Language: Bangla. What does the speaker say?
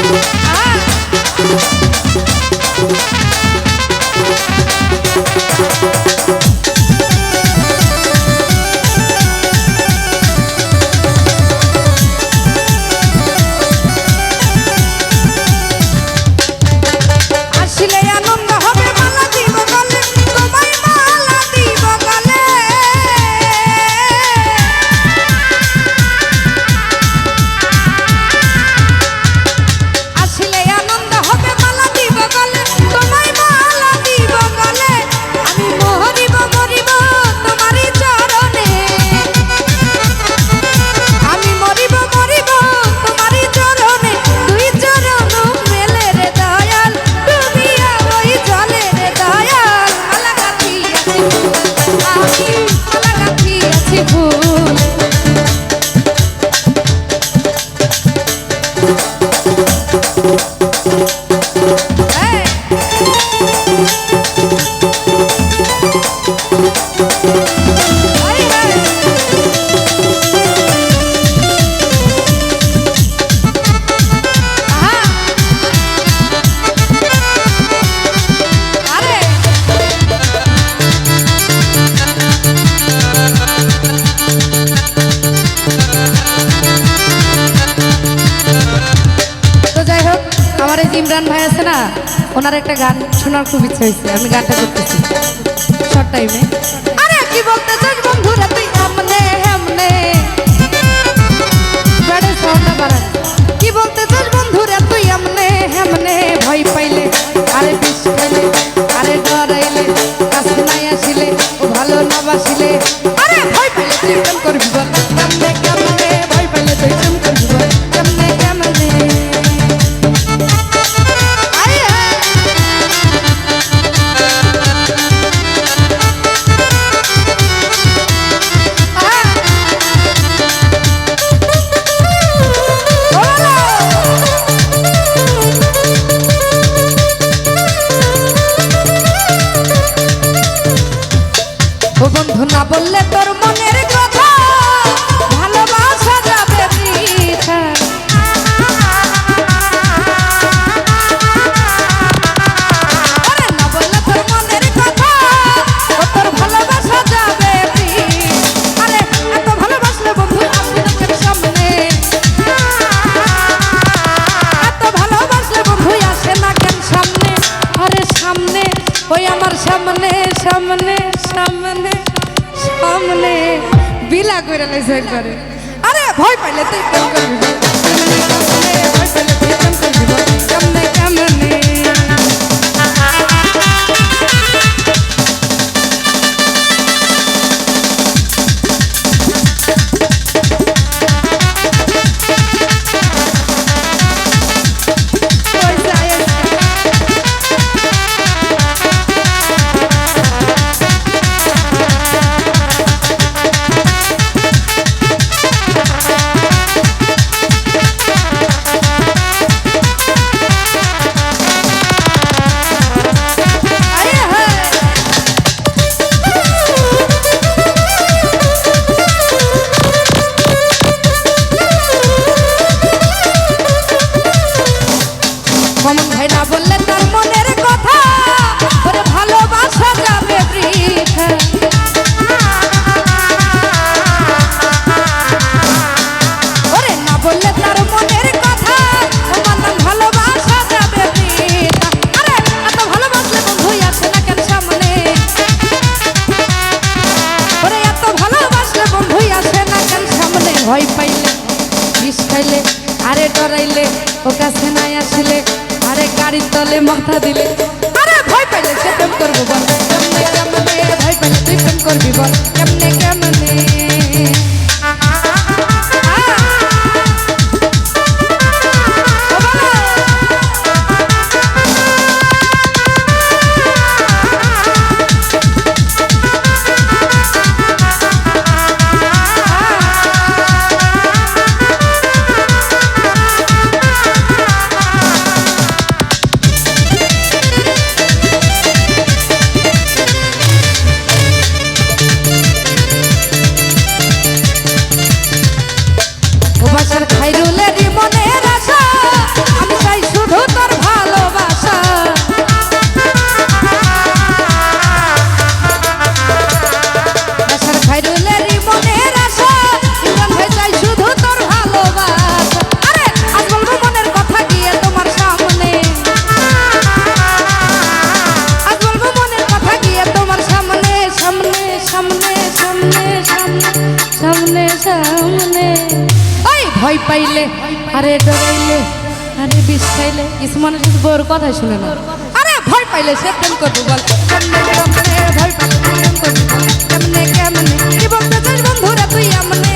Ah! ওনার একটা গান শোনার খুব ইচ্ছা হয়েছে, আমি গানটা করতেছি। শর্ট টাইমে আরে কি বলতে চাস বন্ধুরা তুই? আমনে আমনে ব্যাডের সাউন্ডটা বাড়ান। কি বলতে চাস বন্ধুরা তুই? আমনে আমনে ভয় পাইলে, আরে বিষ খাইলে আরে ডরাইলে কাছে নাই আসিলে ভালো না বাসিলে। আরে ভয় পাইলে তুই করবি বল? সামনে বিলা করে লাইছে একবারে। আরে, ভয় পাইলে তুই কেমন করবি। ভয় পাইলে তুই কেমন করবি। খাইলে আরে ডরাইলে ও কাছে নাই আসিলে, আরে গাড়ির তলে মাথা দিলে। আরে ভয় পাইলে সে প্রেম করব বল। কেমনে কেমনে ভয় পাইলে তুই প্রেম করবি বল। কেমনে কেমনে ভয় পাইলে, আরে ডরাইলে, আরে বিষ খাইলে কিছু মানুষ বউর কথা শুনে না। আরে ভয় পাইলে সে প্রেম করব, বল। কেমনে কেমনে ভয় পাইলে প্রেম করব কেমনে কেমনে কি বলতে চাস বন্ধুরা, তুই আমনে